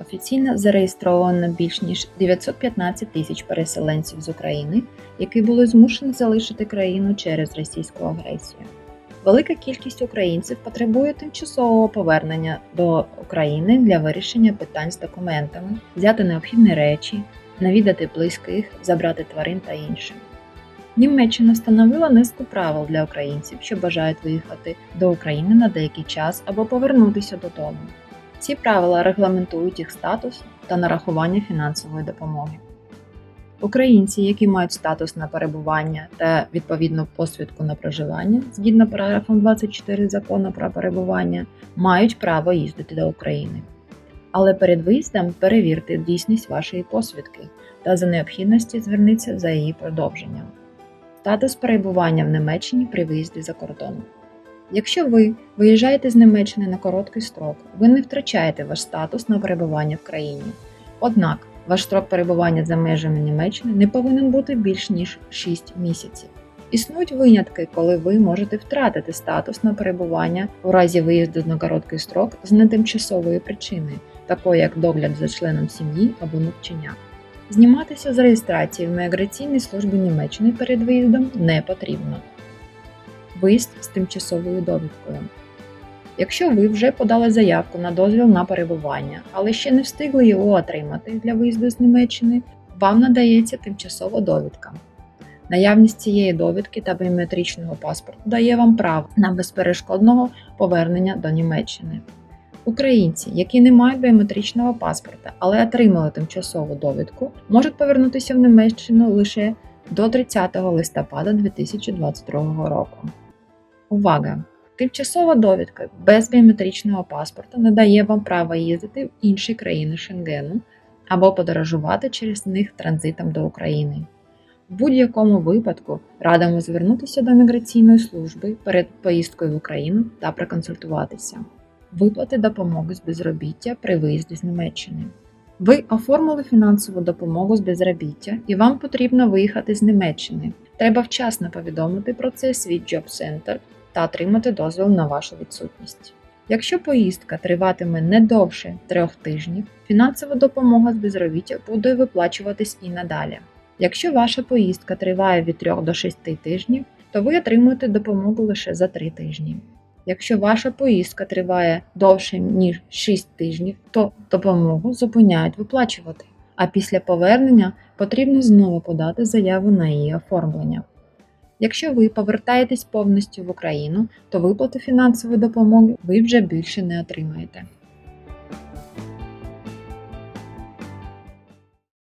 Офіційно зареєстровано більш ніж 915 тисяч переселенців з України, які були змушені залишити країну через російську агресію. Велика кількість українців потребує тимчасового повернення до України для вирішення питань з документами, взяти необхідні речі, навідати близьких, забрати тварин та інше. Німеччина встановила низку правил для українців, що бажають виїхати до України на деякий час або повернутися додому. Ці правила регламентують їх статус та нарахування фінансової допомоги. Українці, які мають статус на перебування та відповідну посвідку на проживання згідно параграфом 24 закону про перебування, мають право їздити до України. Але перед виїздом перевірте дійсність вашої посвідки та за необхідності зверніться за її продовженням. Статус перебування в Німеччині при виїзді за кордон. Якщо ви виїжджаєте з Німеччини на короткий строк, ви не втрачаєте ваш статус на перебування в країні. Однак ваш строк перебування за межами Німеччини не повинен бути більш ніж 6 місяців. Існують винятки, коли ви можете втратити статус на перебування у разі виїзду на короткий строк з нетимчасової причини, такої як догляд за членом сім'ї або навчання. Зніматися з реєстрації в міграційній службі Німеччини перед виїздом не потрібно. Виїзд з тимчасовою довідкою. Якщо ви вже подали заявку на дозвіл на перебування, але ще не встигли його отримати для виїзду з Німеччини, вам надається тимчасова довідка. Наявність цієї довідки та біометричного паспорту дає вам право на безперешкодного повернення до Німеччини. Українці, які не мають біометричного паспорта, але отримали тимчасову довідку, можуть повернутися в Німеччину лише до 30 листопада 2022 року. Увага! Тимчасова довідка без біометричного паспорта не дає вам права їздити в інші країни Шенгену або подорожувати через них транзитом до України. В будь-якому випадку радимо звернутися до міграційної служби перед поїздкою в Україну та проконсультуватися. Виплати допомоги з безробіття при виїзді з Німеччини. Ви оформили фінансову допомогу з безробіття і вам потрібно виїхати з Німеччини. Треба вчасно повідомити про це свій Job Center та отримати дозвіл на вашу відсутність. Якщо поїздка триватиме не довше трьох тижнів, фінансова допомога з безробіття буде виплачуватись і надалі. Якщо ваша поїздка триває від 3 до 6 тижнів, то ви отримуєте допомогу лише за 3 тижні. Якщо ваша поїздка триває довше ніж 6 тижнів, то допомогу зупиняють виплачувати, а після повернення потрібно знову подати заяву на її оформлення. Якщо ви повертаєтесь повністю в Україну, то виплату фінансової допомоги ви вже більше не отримаєте.